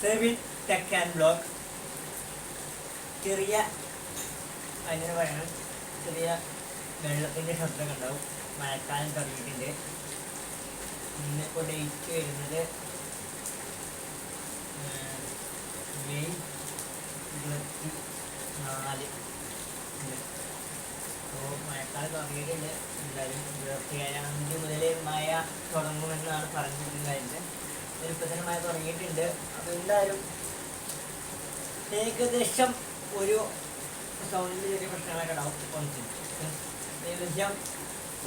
Servin tech and blog ചെറിയ അങ്ങനെ പറയണം ചെറിയ വെള്ളത്തിന്റെ ശബ്ദമൊക്കെ ഉണ്ടാവും. മഴക്കാലം തുടങ്ങിയിട്ടുണ്ട്. ഇന്നിപ്പോൾ ഡേറ്റ് വരുന്നത് മെയ് ഇരുപത്തി നാല് അപ്പോൾ മഴക്കാലം തുടങ്ങിയിട്ടുണ്ട്. എന്തായാലും ഇരുപത്തി ഏഴാം തീയതി മുതൽ മഴ തുടങ്ങുമെന്നാണ് പറഞ്ഞിട്ടുണ്ടായിരുന്നത്. മഴ തുടങ്ങിയിട്ടുണ്ട്. അപ്പോൾ എന്തായാലും ഏകദേശം ഒരു സൗണ്ടിന്റെ ചെറിയ പ്രശ്നങ്ങളൊക്കെ ഉണ്ടാവും കുറച്ച് ഏകദേശം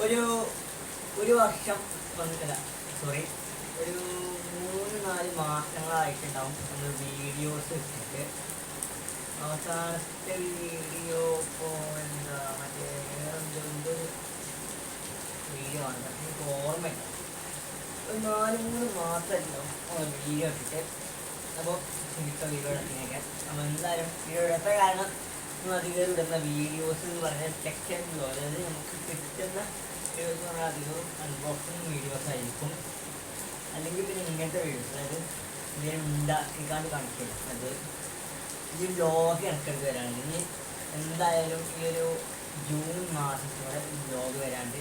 ഒരു ഒരു വർഷം വന്നിട്ടില്ല. സോറി ഒരു മൂന്ന് നാല് മാസങ്ങളായിട്ടുണ്ടാവും നമ്മൾ വീഡിയോസ് ഇട്ടിട്ട്. അവസാനത്തെ വീഡിയോ ഇപ്പോൾ എന്താ മറ്റേ വേറെ എന്തോ വീഡിയോ ആണ്. ഓർമ്മയില്ല. ഒരു നാല് മൂന്ന് മാസമായിട്ടുണ്ടാവും വീഡിയോ ഇട്ടിട്ട് അപ്പോൾ വീഡിയോ ഇടുന്നതൊക്കെ അപ്പോൾ എന്തായാലും വീഡിയോ കാരണം അധികം വീഡിയോസ് എന്ന് പറഞ്ഞാൽ സെക്ഷൻ അതായത് നമുക്ക് കിട്ടുന്ന വീഡിയോസ് എന്ന് പറഞ്ഞാൽ അധികവും അൺബോക്സിങ് വീഡിയോസ് ആയിരിക്കും. അല്ലെങ്കിൽ പിന്നെ ഇങ്ങനത്തെ വീഡിയോസ് അതായത് എന്തെങ്കിലും ഉണ്ടാക്കിക്കാണ്ട് കാണിക്കില്ല അത് ഈ വ്ലോഗ് ഇറക്കേണ്ടി വരാണ്ട്. ഇനി എന്തായാലും ഈ ഒരു ജൂൺ മാസത്തോടെ വ്ലോഗ് വരാണ്ട്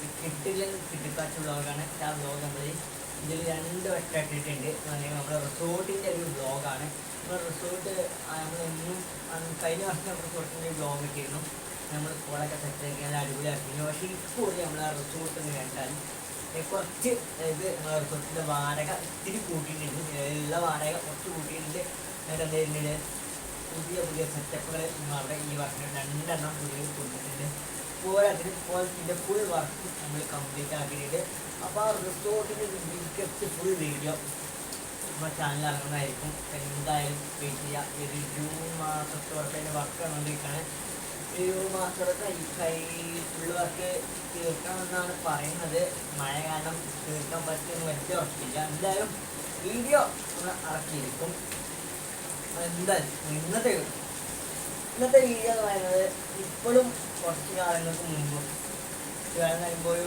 കിട്ടിക്കാത്ത ബ്ലോഗാണ് ആ ബ്ലോഗ് നമ്മൾ ഇതിൽ രണ്ട് വട്ടം ഇട്ടിട്ടുണ്ട് എന്ന് പറഞ്ഞാൽ നമ്മുടെ റിസോർട്ടിന്റെ ഒരു ബ്ലോഗാണ് നമ്മുടെ റിസോർട്ട് നമ്മളെന്നും കഴിഞ്ഞ വർഷം റിസോർട്ടിന്റെ ബ്ലോഗ് ഇട്ടിരുന്നു. നമ്മൾ കോളൊക്കെ സെറ്റാക്കി നല്ല അടിപൊളിയാക്കിയിരുന്നു. പക്ഷേ ഇപ്പോൾ നമ്മൾ ആ റിസോർട്ട് എന്ന് കേട്ടാൽ കുറച്ച് ഇത് റിസോർട്ടിന്റെ വാടക ഇത്തിരി കൂട്ടിയിട്ടുണ്ട്. എല്ലാ വാടക കുറച്ച് കൂട്ടിയിട്ടുണ്ട്. എന്നിട്ട് എന്തെങ്കിലും പുതിയ പുതിയ സെറ്റപ്പുകൾ അവിടെ ഈ വർഷം രണ്ടെണ്ണം പുതിയ കൊടുത്തിട്ടുണ്ട്. പോരാത്തിന് ഇപ്പോൾ ഇതിന്റെ ഫുൾ വർക്ക് നമ്മൾ കംപ്ലീറ്റ് ആക്കിയിട്ട് അപ്പോൾ ആ റിസോർട്ടിന്റെ ബിഗസ്റ്റ് ഫുൾ വീഡിയോ നമ്മുടെ ചാനൽ ഇറങ്ങുന്നതായിരിക്കും. എന്തായാലും വെയിറ്റ് ചെയ്യുക ഒരു ജൂൺ മാസത്തോടെ അതിന്റെ വർക്ക് നടന്നുകൊണ്ടിരിക്കുകയാണ്. ജൂൺ മാസത്തോടെ ഈ കൈ ഫുൾ വർക്ക് തീർക്കണമെന്നാണ് പറയുന്നത്. മഴ കാരണം തീർക്കാൻ പറ്റുമെന്ന് വലിയ ഉറപ്പില്ല. എന്തായാലും വീഡിയോ നമ്മൾ ഇറക്കിയിരിക്കും. എന്തായാലും ഇന്നത്തെ ഇന്നത്തെ വീഡിയോ എന്ന് പറയുന്നത് ഇപ്പോഴും കുറച്ച് കാലങ്ങൾക്ക് മുമ്പ് കഴിയുമ്പോൾ ഒരു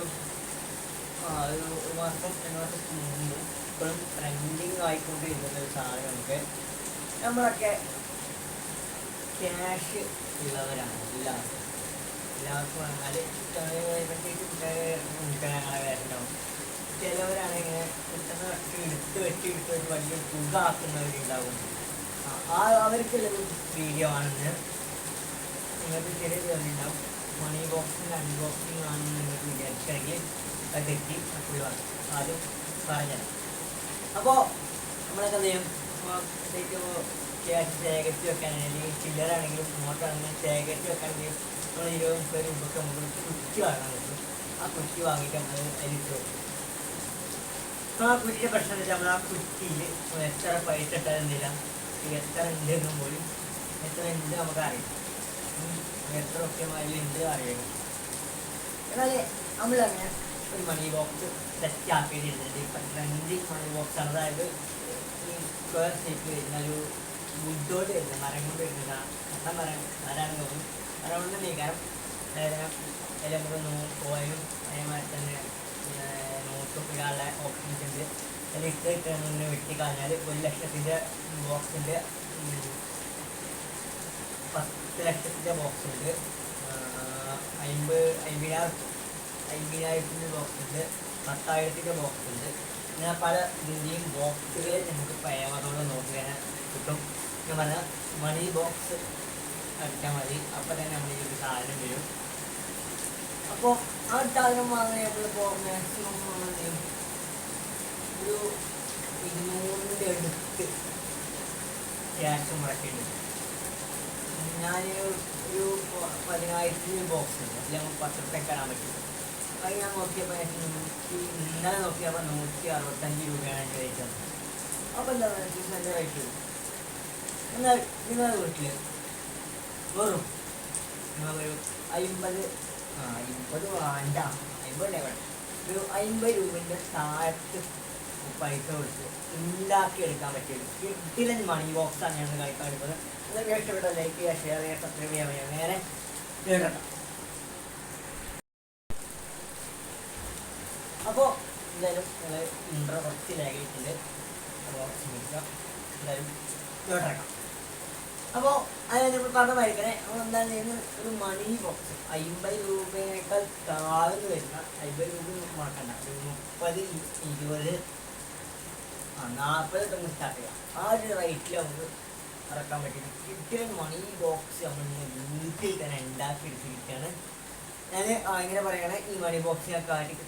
ഒരു ഒരു മാസം രണ്ട് മാസത്തിന് മുമ്പ് ഇപ്പോഴും ട്രെൻഡിങ് ആയിക്കൊണ്ടിരിക്കുന്ന ഒരു സാധനമൊക്കെ നമ്മളൊക്കെ ക്യാഷ് ഉള്ളവരാണ് എല്ലാവർക്കും. എല്ലാവർക്കും പറഞ്ഞാൽ പ്രത്യേകിച്ച് കുട്ടികളെ വരണോ ചിലവരാണ് ചിലവരാണെങ്കിൽ പെട്ടെന്ന് എടുത്ത് വെച്ച് എടുത്ത് വലിയ തുക ആക്കുന്നവരുണ്ടാവും. ആ അവർക്കുള്ളൊരു വീഡിയോ ആണെന്ന് നിങ്ങൾക്ക് ചെറിയ തോന്നിയിട്ടുണ്ടാവും മണി ബോക്സിന്റെ അൺബോക്സിംഗ് ആണെന്ന് നിങ്ങൾക്ക് വിചാരിച്ചെങ്കിൽ അത് തെറ്റി ഫുൾ ആദ്യം പറഞ്ഞത് അപ്പോൾ നമ്മളൊക്കെ എന്ത് ചെയ്യും? ശേഖരിച്ച് വെക്കാൻ അല്ലെങ്കിൽ ചില്ലറാണെങ്കിലും നോട്ടാണെങ്കിലും ശേഖരിച്ച് ചെയ്യും നമ്മൾ ഇരുപത് മുപ്പത് രൂപയ്ക്ക് നമുക്ക് കുറ്റി വാങ്ങാൻ പറ്റും. ആ കുറ്റി വാങ്ങിയിട്ട് നമ്മൾ അതിലിട്ട് വെക്കും ആ കുറ്റിയുടെ പ്രശ്നം വെച്ചാൽ ആ കുറ്റിയിൽ എത്ര പൈസ ഇട്ടതെന്നില്ല എത്ര ഉണ്ട് എന്നും പോലും എത്ര ഉണ്ട് നമുക്ക് അറിയാം ഉം. എത്ര ഒക്കെ അതിലുണ്ട് അറിയണം എന്നാൽ നമ്മളങ്ങനെ ഒരു മണി ബോക്സ് സെറ്റ് ആക്കിയിട്ടുണ്ട് ട്രെൻഡി മണി ബോക്സ് അതായത് ഈ സ്ക്വയർ ഷേപ്പ് വരുന്ന ഒരു വുഡോട് വരുന്ന മരം കൊണ്ട് വരുന്ന എന്താ മരം മരമാണ് തോന്നും മരം കൊണ്ട് നീക്കാനും അതായത് അതിൽ നോ കോയിനും അതേമാതിരി തന്നെ നോട്ടും ഇടാനുള്ള ഓപ്ഷൻസ് ഉണ്ട് അതിൽ ഇട്ട് വെട്ടി വെട്ടിക്കളഞ്ഞാൽ ഒരു ലക്ഷത്തിന്റെ ബോക്സിന്റെ പത്ത് ലക്ഷത്തിന്റെ ബോക്സ് ഉണ്ട് അമ്പത് അമ്പതിനായിരം അമ്പതിനായിരത്തിന്റെ ബോക്സ് ഉണ്ട്. പത്തായിരത്തിന്റെ ബോക്സ് ഉണ്ട്. ഇങ്ങനെ പല ഇതിന്റെയും ബോക്സുകൾ നമുക്ക് പയമതോടെ നോക്കിയാൽ കിട്ടും. ഞാൻ പറഞ്ഞാൽ മണി ബോക്സ് അടിച്ചാൽ മതി. അപ്പോൾ തന്നെ ഒരു സാധനം വരും. അപ്പോൾ ആ സാധനം വാങ്ങാൻ നമ്മളിപ്പോൾ മാക്സിമം ഒരു ഇരുന്നൂറിന്റെ അടുത്ത്. ക്യാഷ് മുടക്കിയിട്ടുണ്ട്. ഞാൻ ഒരു പതിനായിരത്തിന് ബോക്സ് ഉണ്ട്. അതിൽ നമുക്ക് പത്ത് പറ്റും അത് ഞാൻ നോക്കിയപ്പോൾ എനിക്ക് നൂറ്റി ഇന്നലെ നോക്കിയപ്പോൾ നൂറ്റി അറുപത്തഞ്ച് രൂപയാണ് എന്റെ റേറ്റ് അപ്പോൾ എന്താ പറയുക? എന്റെ റേറ്റ് എന്നാൽ നിങ്ങളുടെ വീട്ടിൽ വെറും നിങ്ങളൊരു അമ്പത് ആ വേണ്ട. അമ്പത് ഒരു അമ്പത് രൂപന്റെ താഴത്ത് പൈസ കൊടുത്ത്. ഉണ്ടാക്കിയെടുക്കാൻ പറ്റിയത്. കിട്ടില്ല മണി ബോക്സ് കളിക്കാൻ എടുക്കുന്നത് നിങ്ങൾക്ക് ഇഷ്ടപ്പെട്ട ലൈക്ക് ചെയ്യുക ഷെയർ ചെയ്യുക സബ്സ്ക്രൈബ് ചെയ്യാൻ നേരെ കേട്ടോ അപ്പോൾ എന്തായാലും നിങ്ങൾ ഇൻട്രോ കുറച്ച് ലാഗിയിട്ടുണ്ട് അപ്പോൾ ശ്രമിക്കാം എന്തായാലും കേട്ടോ അപ്പോൾ അതായത് നമ്മൾ പറഞ്ഞ വഴിക്കണേ നമ്മൾ എന്താണെന്ന് ചെയ്യുന്നത് ഒരു മണി ബോക്സ് അമ്പത് രൂപയേക്കാൾ താഴ്ന്നു വരുന്ന അമ്പത് രൂപ മാറ്റണ്ട ഒരു മുപ്പത് ഇരുപത് നാൽപ്പത് തൊട്ട് സ്റ്റാർട്ട് ചെയ്യാം. ആ ഒരു റേറ്റിൽ നമുക്ക് ഇറക്കാൻ പറ്റില്ല. കിട്ടിയ മണി ബോക്സ് നമ്മൾ വീട്ടിൽ തന്നെ ഉണ്ടാക്കി എടുത്തിരിക്കുകയാണ്. ഞാൻ ഇങ്ങനെ പറയണേ ഈ മണി ബോക്സ് ഞാൻ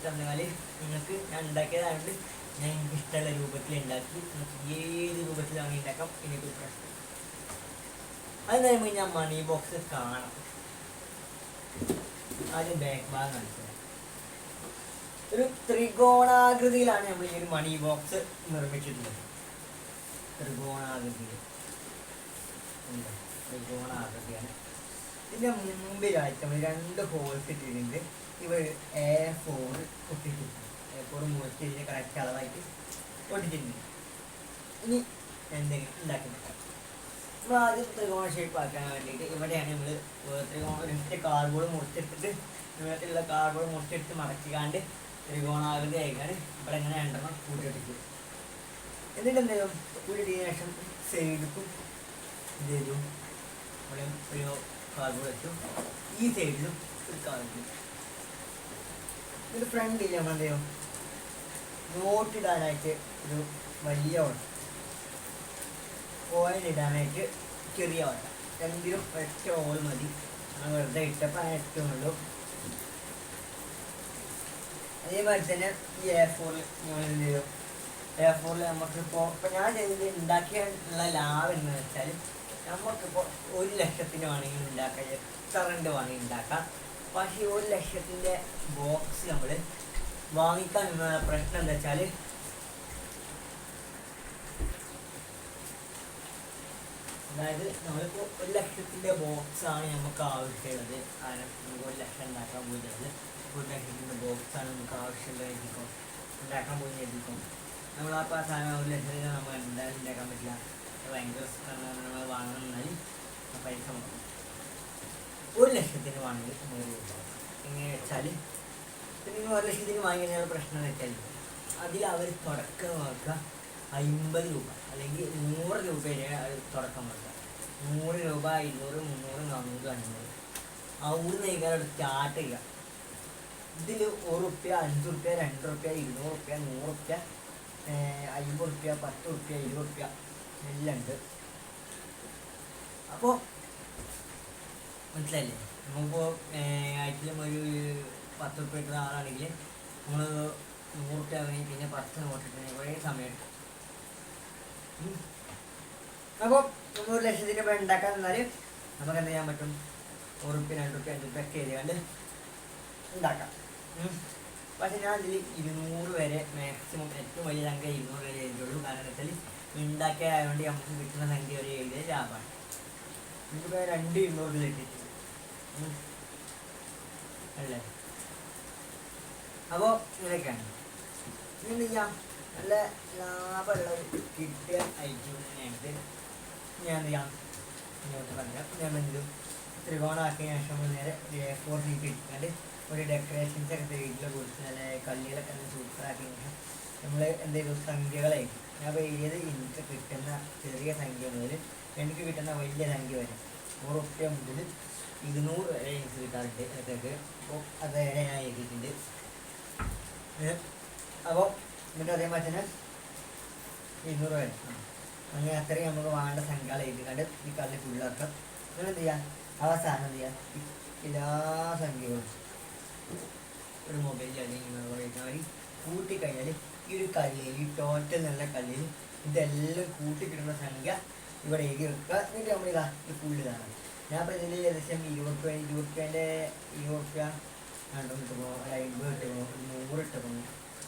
തന്നാൽ നിങ്ങൾക്ക് ഞാൻ ഉണ്ടാക്കിയതായതുകൊണ്ട് ഞാൻ എനിക്ക് ഇഷ്ടമുള്ള രൂപത്തിൽ ഉണ്ടാക്കി നിങ്ങൾക്ക് ഏത് രൂപത്തിലാണ് ഉണ്ടാക്കാം എനിക്കൊരു പ്രശ്നം. അത് കഴിയുമ്പോൾ ഞാൻ മണി ബോക്സ് കാണാം. ആദ്യം ബാക്ക് ഭാഗം കാണിച്ചത് ഒരു ത്രികോണാകൃതിയിലാണ് നമ്മൾ ഈ ഒരു മണി ബോക്സ് നിർമ്മിച്ചിട്ടുള്ളത്. ത്രികോണാകൃതിയിൽ. ത്രികോണാകൃതിയാണ്. ഇതിന്റെ മുമ്പിലായിട്ട് നമ്മൾ രണ്ട് ഹോൾസ് ഇട്ടിട്ടുണ്ട്. ഇവ എ ഫോർ ഒട്ടിച്ചിട്ടുണ്ട് എ ഫോർ മുറിച്ച് ഇതിന്റെ കറക്റ്റ് അളവായിട്ട് ഒട്ടിച്ചിട്ടുണ്ട് ഇനി എന്തെങ്കിലും ഉണ്ടാക്കി നോക്കാം നമ്മൾ ആദ്യം ത്രികോണ ഷേപ്പ് ആക്കാൻ വേണ്ടിയിട്ട് ഇവിടെയാണ് നമ്മൾ ത്രികോണ ഒരു കാർബോർഡ് മുറിച്ചെടുത്തിട്ട് ഇവിടത്തുള്ള കാർബോർഡ് മുറിച്ചെടുത്ത് മടക്കിക്കാണ്ട് ത്രികോണാകൃതി ആയിക്കാണ്. ഇവിടെ ഇങ്ങനെ രണ്ടെണ്ണം കൂട്ടിയിട്ടിട്ട് എന്നിട്ട് എന്ത് ചെയ്യും? കൂട്ടിയിട്ടതിന് ശേഷം സൈഡിക്കും ഇത് ചെയ്തു ഇവിടെ ഒരു കാർഡ് വെച്ചു ഈ സൈഡിലും ഒരു കാർഡ് ഇത് ഫ്രണ്ടിൽ നമ്മൾ എന്ത് ചെയ്യും? നോട്ട് ഇടാനായിട്ട് ഒരു വലിയ ഓട്ടം ഓയിൽ ഇടാനായിട്ട് ചെറിയ ഓട്ട രണ്ടിലും ഒറ്റ ഓൾ മതി. വെറുതെ ഇട്ടപ്പോൾ ഏറ്റവും ഇട്ടുള്ളൂ അതേമാതിരി തന്നെ ഈ എ ഫോറിൽ ഞങ്ങൾ എന്ത് ചെയ്യും എ ഫോറിൽ നമുക്കിപ്പോൾ ഇപ്പം ഞാൻ ചെയ്തത് ഉണ്ടാക്കിയുള്ള ലാഭം എന്ന് വെച്ചാൽ നമുക്കിപ്പോൾ ഒരു ലക്ഷത്തിന് വേണമെങ്കിൽ ഉണ്ടാക്കാം എത്ര രണ്ട് വേണമെങ്കിൽ ഉണ്ടാക്കാം പക്ഷേ ഒരു ലക്ഷത്തിന്റെ ബോക്സ് നമ്മൾ വാങ്ങിക്കാൻ നിന്ന പ്രശ്നം എന്താ വെച്ചാൽ അതായത് നമ്മളിപ്പോൾ ഒരു ലക്ഷത്തിന്റെ ബോക്സാണ് നമുക്ക് ആവശ്യമുള്ളത്. അതിനെ നമുക്ക് ഒരു ലക്ഷം ഉണ്ടാക്കാൻ പോകുന്നത് ലക്ഷത്തിന്റെ ബോക്സാണ് നമുക്ക് ആവശ്യമുള്ളതായിരിക്കും ഉണ്ടാക്കാൻ പോകുന്നതായിരിക്കും നമ്മൾ ആ സാധനം ഒരു ലക്ഷത്തിന് നമ്മൾ എന്തായാലും ഉണ്ടാക്കാൻ പറ്റില്ല. ഭയങ്കര നമ്മൾ വാങ്ങണമെന്നാൽ ആ പൈസ മുടക്കും ഒരു ലക്ഷത്തിന് വാങ്ങി നൂറ് രൂപ. എങ്ങനെ വെച്ചാൽ ഇപ്പം നിങ്ങൾ ഒരു ലക്ഷത്തിന് വാങ്ങിയ പ്രശ്നം എന്ന് വെച്ചാൽ അതിൽ അവർ തുടക്കമാക്കുക അമ്പത് രൂപ. അല്ലെങ്കിൽ നൂറ് രൂപയിലെ അവർ തുടക്കം വെക്കുക. നൂറ് രൂപ ഇരുന്നൂറ് മുന്നൂറ് നാനൂറ് അഞ്ഞൂറ്. അവിടുന്ന് കഴിക്കാൻ സ്റ്റാർട്ട് ചെയ്യുക. ഇതിൽ ഒരു റുപ്യ അഞ്ച് റുപ്യ രണ്ട് റുപ്യ ഇരുന്നൂറ് റുപ്യ നൂറ് റുപ്യ അയ്യമ്പത് റുപ്യ പത്ത് റുപ്യ ഇരുപത് റുപ്യ എല്ലാം ഉണ്ട്. അപ്പോൾ മനസ്സിലായില്ലേ? നമുക്കിപ്പോൾ ആഴ്ചയിലും ഒരു പത്ത് റുപ്യ കിട്ടുന്ന ആളാണെങ്കിൽ നമ്മൾ നൂറ് റുപ്യ വാങ്ങി പിന്നെ പത്ത് നോട്ടിട്ടുണ്ടെങ്കിൽ കുറേ സമയം എടുക്കും. അപ്പോൾ ഒരു ലക്ഷത്തിന്റെ രൂപ ഉണ്ടാക്കാൻ നിന്നാൽ നമുക്ക് എന്ത് ചെയ്യാൻ പറ്റും? റുപ്യ രണ്ട് റുപ്യ അഞ്ച് റുപ്യ ഒക്കെ എഴുതിയാണ്ട് ഉണ്ടാക്കാം. പക്ഷെ ഞാൻ അതിൽ ഇരുന്നൂറ് വരെ മാക്സിമം ഏറ്റവും വലിയ സംഖ്യ ഇരുന്നൂറ് വരെ എഴുതിയുള്ളൂ. കാരണത്തിൽ എന്താ ആയതുകൊണ്ട് നമുക്ക് കിട്ടുന്ന സംഖ്യ ഒരു എഴുതിയ ലാഭമാണ്. നമുക്ക് രണ്ട് ഇരുന്നൂറ് കിട്ടിയിട്ടുണ്ട് അല്ലേ? അപ്പോൾ ഇങ്ങനെയൊക്കെയാണ്. ഇനി ചെയ്യാം? നല്ല ലാഭമുള്ള കിട്ടിയ ഐറ്റം തന്നെയാണിത്. ഞാൻ എന്ത് ചെയ്യാം? ഇങ്ങോട്ട് പറയാം ഞാൻ എന്തും ത്രികോണമാക്കിയ ശേഷം നേരെ ഫോർ ഷീറ്റ് ഇട്ടിട്ട് ഒരു ഡെക്കറേഷൻസ് എടുത്ത് വീട്ടിൽ കൊടുത്ത് നല്ല കല്ലുകളൊക്കെ നല്ല സൂപ്പറാക്കി നമ്മൾ എന്ത് ചെയ്തു? സംഖ്യകളായിരിക്കും ഞാൻ ഏത് എനിക്ക് കിട്ടുന്ന ചെറിയ സംഖ്യ മുതൽ എനിക്ക് കിട്ടുന്ന വലിയ സംഖ്യ വരെ. നൂറ് റുപ്യ മുതൽ ഇരുന്നൂറ് വരെ എനിക്ക് കിട്ടാറുണ്ട്. അതൊക്കെ അപ്പോൾ അത് വരെ ഞാൻ എഴുതിയിട്ടുണ്ട്. അപ്പോൾ എന്നിട്ട് അതേമാതിരി തന്നെ ഇരുന്നൂറ് വരെ. അങ്ങനെ അത്രയും നമുക്ക് വേണ്ട സംഖ്യകൾ എഴുതിക്കാണ്ട് ഈ കല്ല് ഫുള്ളാക്കാം നിങ്ങൾ എന്ത് ചെയ്യാം? അവസാനം എന്ത് ചെയ്യാം? എല്ലാ സംഖ്യകളും ഒരു മൊബൈൽ അല്ലെങ്കിൽ ഉപയോഗിക്കാൻ കൂട്ടിക്കഴിഞ്ഞാൽ ഈ ഒരു കല്ലിൽ ഈ ടോറ്റൽ നല്ല കല്ലിൽ ഇതെല്ലാം കൂട്ടിക്കിടുന്ന സംഖ്യ ഇവിടെ എഴുതി വെക്കുക. എന്നിട്ട് നമ്മൾ ഇതാ ഇത് ഫുള്ള് ഇതാണ് ഞാൻ ഇപ്പോൾ ഇതിൽ ഏകദേശം ഇരുപത് രൂപ ഇരുപത് രൂപേന്റെ ഇരുപത് രൂപ രണ്ടെണ്ണം ഇട്ട് പോകും ഒരു അമ്പത് ഇട്ട് പോകും ഒരു നൂറ് ഇട്ട് പോകും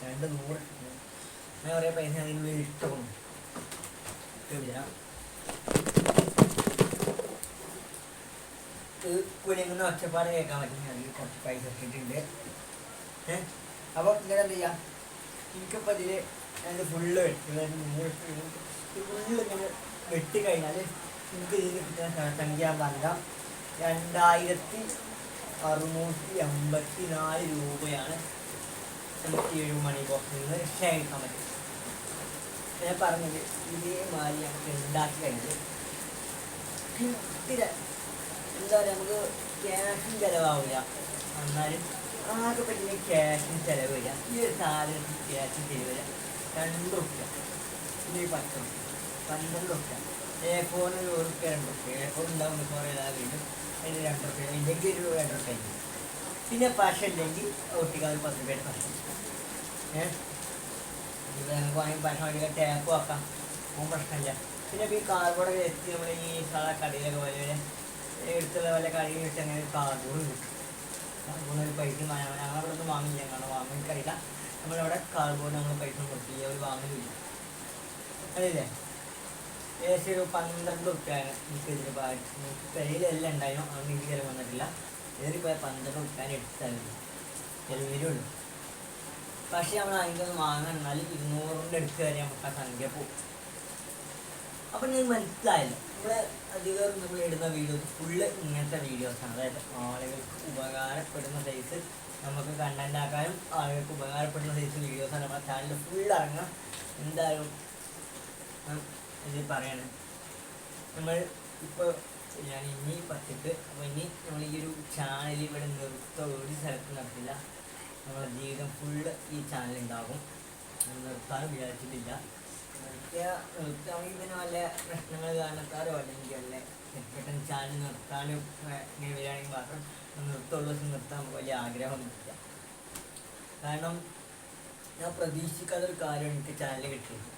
രണ്ട് നൂറ് ഇട്ട് പോകും അങ്ങനെ കുറേ പൈസ അതിനുള്ളിൽ ഇട്ട് പോകും ഇട്ടുതരാം കുലുങ്ങുന്ന ഒച്ചപ്പാട് കേൾക്കാൻ പറ്റും ഞാൻ കുറച്ച് പൈസ ഇട്ടിട്ടുണ്ട് ഏഹ് അപ്പോൾ ഇങ്ങനെ എന്ത് ചെയ്യാം? എനിക്കിപ്പോൾ ഇതിൽ അതിന്റെ ഫുള്ള് ഫുള്ള് ഇങ്ങനെ വെട്ടി കഴിഞ്ഞാൽ എനിക്ക് ഇതിൽ കിട്ടുന്ന സംഖ്യ പറഞ്ഞാൽ രണ്ടായിരത്തി അറുന്നൂറ്റി എൺപത്തി നാല് രൂപയാണ് നമുക്ക് ഈ മണി ബോക്സിൽ നിന്ന് രക്ഷയെടുക്കാൻ പറ്റും ഞാൻ പറഞ്ഞത് ഇതേമാതിരി ഞങ്ങൾക്ക് ഉണ്ടാക്കി കഴിഞ്ഞത് എന്താ പറയുക നമുക്ക് ക്യാഷും ചിലവാവില്ല എന്നാലും ആകെ പറ്റുന്ന ക്യാഷും ചിലവ് വരിക ഈ ഒരു സാധനത്തിന് ക്യാഷും ചിലവ് വരിക രണ്ട് റുപ്യ ഇത് പത്ത് റുപ്യ പന്ത്രണ്ട് റുപ്യ എ ഫോറിന് ഒരു റുപ്യ രണ്ട് റുപ്യ എ ഫോർ ഉണ്ടാവും കുറേ വീണ്ടും അതിന് രണ്ട് റുപ്യ ഇല്ലെങ്കിൽ ഒരു രണ്ട് റുപ്യ പിന്നെ പശ ഇല്ലെങ്കിൽ ഒട്ടിക്കാതെ പത്ത് രൂപയുടെ പശ. ഏഹ് നമുക്ക് വാങ്ങി പശ വാങ്ങിക്കാൻ ടാപ്പ് ഒന്നും പ്രശ്നമില്ല. പിന്നെ ഈ കാർബോർഡ് എത്തി നമ്മൾ ഈ സാധാ കടയിലൊക്കെ പോലെ എടുത്തുള്ള വല്ല കടയിൽ വെച്ച് അങ്ങനെ ഒരു കാർബോർഡ് കിട്ടും. ഒരു പൈസ ഞങ്ങളുടെ ഇവിടെ നിന്ന് വാങ്ങില്ല. കാരണം വാങ്ങാൻ കഴിയില്ല നമ്മളവിടെ കാർബോർഡ് നമ്മൾ പൈസ കൊടുക്കില്ല അവർ വാങ്ങുന്നില്ല. അല്ലേ? ഏകദേശം ഒരു പന്ത്രണ്ട് റുപ്യാണ് എനിക്ക് എനിക്ക് കയ്യിലെല്ലാം ഉണ്ടായിരുന്നു അന്ന് എനിക്ക് ചിലവ് വന്നിട്ടില്ല. ഇതിൽ പോയ പന്ത്രണ്ട് റുപ്യാണ് എടുത്തായിരുന്നു മതി ചിലവ് പക്ഷേ നമ്മൾ അതിന്റെ വാങ്ങാൻ എന്നാൽ ഇരുന്നൂറിന്റെ അടുത്ത് വരെ നമുക്ക് ആ സംഖ്യ പോകും. അപ്പം നിങ്ങൾക്ക് മനസ്സിലായല്ലോ. നമ്മൾ അധികം നമ്മൾ ഇടുന്ന വീഡിയോസ് ഫുള്ള് ഇങ്ങനത്തെ വീഡിയോസാണ് അതായത് ആളുകൾക്ക് ഉപകാരപ്പെടുന്ന സൈസ് നമുക്ക് കണ്ടന്റ് ആക്കാനും ആളുകൾക്ക് ഉപകാരപ്പെടുന്ന സൈസ് വീഡിയോസാണ് നമ്മുടെ ചാനലിൽ ഫുൾ ഇറങ്ങാം. എന്തായാലും ഇത് പറയാണ്. നമ്മൾ ഇപ്പോൾ ഞാൻ ഇനി പത്തിട്ട് അപ്പോൾ ഇനി നമ്മൾ ഈ ഒരു ചാനൽ ഇവിടെ നിർത്തം ഒരു സ്ഥലത്ത് നടത്തില്ല നമ്മുടെ ജീവിതം ഫുള്ള് ഈ ചാനൽ ഉണ്ടാകും നിർത്താനും വിചാരിച്ചിട്ടില്ല. പിന്നെ വല്ല പ്രശ്നങ്ങൾ കാരണത്താരോ അല്ലെങ്കിൽ വല്ല പെട്ടെന്ന് ചാനൽ മാത്രം നിർത്തുള്ള ദിവസം നിർത്താൻ നമുക്ക് വലിയ കാരണം ഞാൻ പ്രതീക്ഷിക്കാത്ത ഒരു കാര്യം എനിക്ക് ചാനൽ കിട്ടിയത്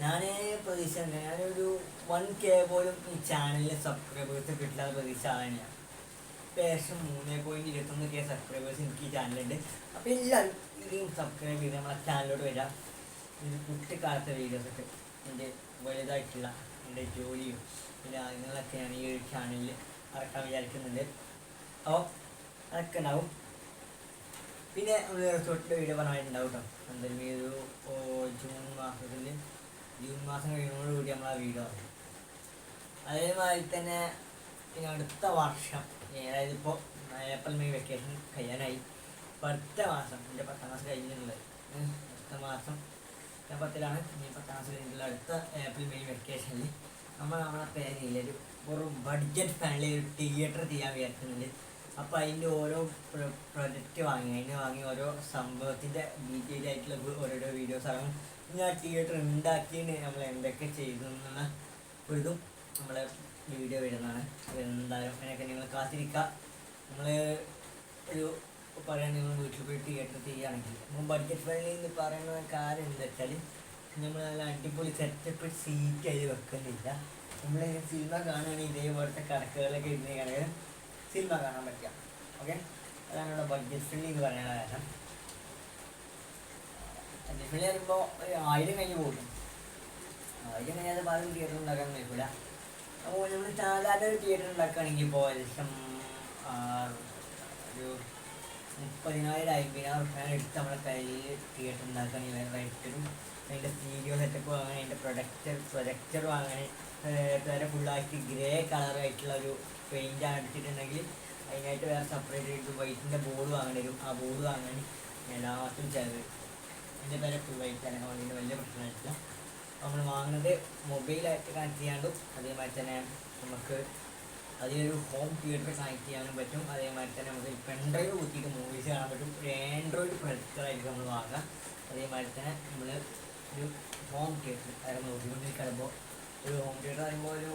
ഞാൻ പ്രതീക്ഷിച്ചില്ല ഞാനൊരു വൺ കെ പോലും ഈ ചാനലിൽ സബ്സ്ക്രൈബേഴ്സ് കിട്ടാതെ പ്രതീക്ഷ ആളാണ് ഏകദേശം മൂന്ന് പോയിന്റ് ഇരുപത്തൊന്ന് കെ സബ്സ്ക്രൈബേഴ്സ് എനിക്ക് ഈ ചാനലുണ്ട് അപ്പോൾ എല്ലാവരും സബ്സ്ക്രൈബ് ചെയ്ത് നമ്മളെ ചാനലിലോട്ട് വരാം. ഇത് കുട്ടിക്കാലത്തെ വീഡിയോസൊക്കെ എന്റെ വലുതായിട്ടുള്ള എന്റെ ജോലിയും പിന്നെ അതിനൊക്കെയാണ് ഈ ഒരു ചാനലിൽ ഇറക്കാൻ വിചാരിക്കുന്നുണ്ട്. അപ്പോൾ അതൊക്കെ ഉണ്ടാവും. പിന്നെ നമ്മൾ റിസോർട്ടിന്റെ വീഡിയോ പറഞ്ഞിട്ടുണ്ടാവും കേട്ടോ എന്തായാലും ഈ ഒരു ജൂൺ മാസത്തിൽ ജൂൺ മാസം കഴിയുമ്പോഴുകൂടി നമ്മൾ ആ വീഡിയോ ഇറക്കും അതേമാതിരി തന്നെ പിന്നെ അടുത്ത വർഷം അതായത് ഇപ്പോൾ ഏപ്രിൽ മെയ് വെക്കേഷൻ കഴിയാനായി. അപ്പോൾ അടുത്ത മാസം എന്റെ പത്താം മാസം കഴിഞ്ഞിട്ടുള്ളത്. അടുത്ത മാസം ഞാൻ പത്തിലാണ് ഇനി പത്താം ക്ലാസ് അടുത്ത ഏപ്രിൽ മെയ് വെക്കേഷനിൽ നമ്മൾ നമ്മളെ പേരിലൊരു ഒരു ബഡ്ജറ്റ് ഫ്രണ്ട്ലി ഒരു തിയേറ്റർ ചെയ്യാൻ വിചാരിക്കുന്നുണ്ട്. അപ്പോൾ അതിന്റെ ഓരോ പ്രൊജക്റ്റ് വാങ്ങി അതിന് വാങ്ങി ഓരോ സംഭവത്തിന്റെ ഡീറ്റെയിൽ ആയിട്ടുള്ള ഓരോരോ വീഡിയോസ് ഇറങ്ങും ഇനി ആ തിയേറ്റർ ഉണ്ടാക്കിയിട്ട് നമ്മൾ എന്തൊക്കെ ചെയ്തു എന്നുള്ള ഒരു ഇതും നമ്മളെ വീഡിയോ വരുന്നതാണ്. എന്തായാലും അതിനൊക്കെ നിങ്ങൾ കാത്തിരിക്കുക. നമ്മൾ ഒരു പറയാൻ നിങ്ങൾ വീട്ടിൽ പോയി തിയേറ്റർ ചെയ്യുകയാണെങ്കിൽ. നമ്മൾ ബഡ്ജറ്റ് ഫ്രണ്ട്ലി എന്ന് പറയുന്ന കാര്യം എന്താ വെച്ചാൽ നമ്മൾ നല്ല അടിപൊളി സെറ്റപ്പ് സീറ്റ് അതിൽ വെക്കുന്നില്ല. നമ്മൾ സിനിമ കാണുകയാണെങ്കിൽ ഇതേപോലത്തെ കടക്കുകളൊക്കെ ഇരുന്ന് സിനിമ കാണാൻ പറ്റുക. ഓക്കെ അതാണ് ഇവിടെ ബഡ്ജറ്റ് ഫ്രണ്ട്ലി എന്ന് പറയുന്ന കാരണം. ബഡ്ജറ്റ് ഫ്രണ്ട്ലി പറയുമ്പോൾ ഒരു ആയിരം കഴിഞ്ഞ് പോകും. ആയിരം കഴിഞ്ഞാൽ പാകം തിയേറ്റർ ഉണ്ടാക്കാൻ കഴിയില്ല അപ്പോൾ നമ്മൾ സാധാരണ ഒരു തിയേറ്റർ ഉണ്ടാക്കുകയാണെങ്കിൽ ഇപ്പോൾ ഏകദേശം ഒരു മുപ്പതിനായിരം അമ്പതിനായിരം റുപ്യാണ് എടുത്ത് നമ്മളെ കയ്യിൽ തിയേറ്റർ ഉണ്ടാക്കുകയാണെങ്കിൽ റൈറ്ററും അതിന്റെ സ്റ്റീരിയോ സെറ്റപ്പ് വാങ്ങാൻ അതിന്റെ പ്രൊഡക്റ്റർ പ്രൊജക്ടർ വാങ്ങാൻ വേറെ ഫുള്ളാക്കി ഗ്രേ കളറായിട്ടുള്ള ഒരു പെയിന്റ് അടിച്ചിട്ടുണ്ടെങ്കിൽ അതിനായിട്ട് വേറെ സെപ്പറേറ്റ് ആയിട്ട് വൈറ്റിന്റെ ബോർഡ് വാങ്ങേണ്ടി വരും. ആ ബോർഡ് വാങ്ങാൻ എല്ലാത്തും ചിലവ്. എന്റെ പേരെ ഫുൾ വൈറ്റ് ആണ് അതിന്റെ വലിയ പ്രശ്നമായിട്ടില്ല. നമ്മൾ വാങ്ങുന്നത് മൊബൈലായിട്ട് കണക്ട് ചെയ്യാണ്ടും അതേമാതിരി തന്നെ നമുക്ക് അതിലൊരു ഹോം തിയേറ്റർ കണക്ട് ചെയ്യാനും പറ്റും. അതേമാതിരി തന്നെ നമുക്ക് പെൺഡ്രൈവ് കുത്തിയിട്ട് മൂവീസ് കാണാൻ പറ്റും. ഒരു ആൻഡ്രോയിഡ് പ്രൊജക്ടറായിരിക്കും നമ്മൾ വാങ്ങുക. അതേമാതിരി തന്നെ നമ്മൾ ഒരു ഹോം തിയേറ്റർ അതായത് നോക്കിക്കൊണ്ടിരിക്കുമ്പോൾ ഒരു ഹോം തിയേറ്റർ പറയുമ്പോൾ ഒരു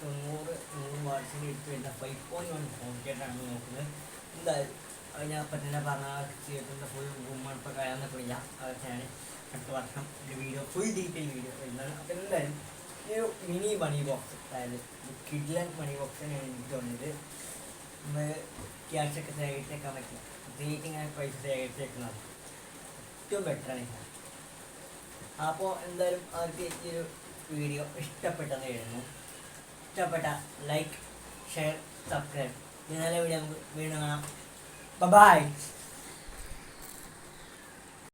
തൊണ്ണൂറ് നൂറ് വാട്സിന്റെ എടുത്ത് വരുന്ന ഫൈവ് പോയിന്റ് വൺ ഹോം തിയേറ്ററാണ് നമ്മൾ നോക്കുന്നത്. എന്തായാലും അത് ഞാൻ അപ്പം തന്നെ പറഞ്ഞ തിയേറ്ററിന്റെ ഫുൾ റൂമാണ് ഇപ്പോൾ നിൽക്കില്ല അതൊക്കെയാണ് അടുത്ത വർഷം ഒരു വീഡിയോ ഫുൾ ഡീറ്റെയിൽ വീഡിയോ വരുന്നത്. അപ്പോൾ എന്തായാലും ഒരു മിനി മണി ബോക്സ് അതായത് കിഡ്ലൻ മണി ബോക്സ് തന്നെയാണ് എനിക്ക് തോന്നിയത് നമ്മൾ ക്യാഷൊക്കെ ശേഖരിച്ചേക്കാൻ പറ്റില്ല. ഇതിലേക്ക് ഇങ്ങനെ പൈസ ശേഖരിച്ചേക്കുന്നത് ഏറ്റവും ബെറ്ററാണ് ഇങ്ങനെ അപ്പോൾ എന്തായാലും അവർക്ക് ഈ ഒരു വീഡിയോ ഇഷ്ടപ്പെട്ടെന്ന് എഴുതുന്നു ഇഷ്ടപ്പെട്ട ലൈക്ക് ഷെയർ സബ്സ്ക്രൈബ് ഇന്നലെ വീഡിയോ നമുക്ക് വീണ്ടും കാണാം. ബൈ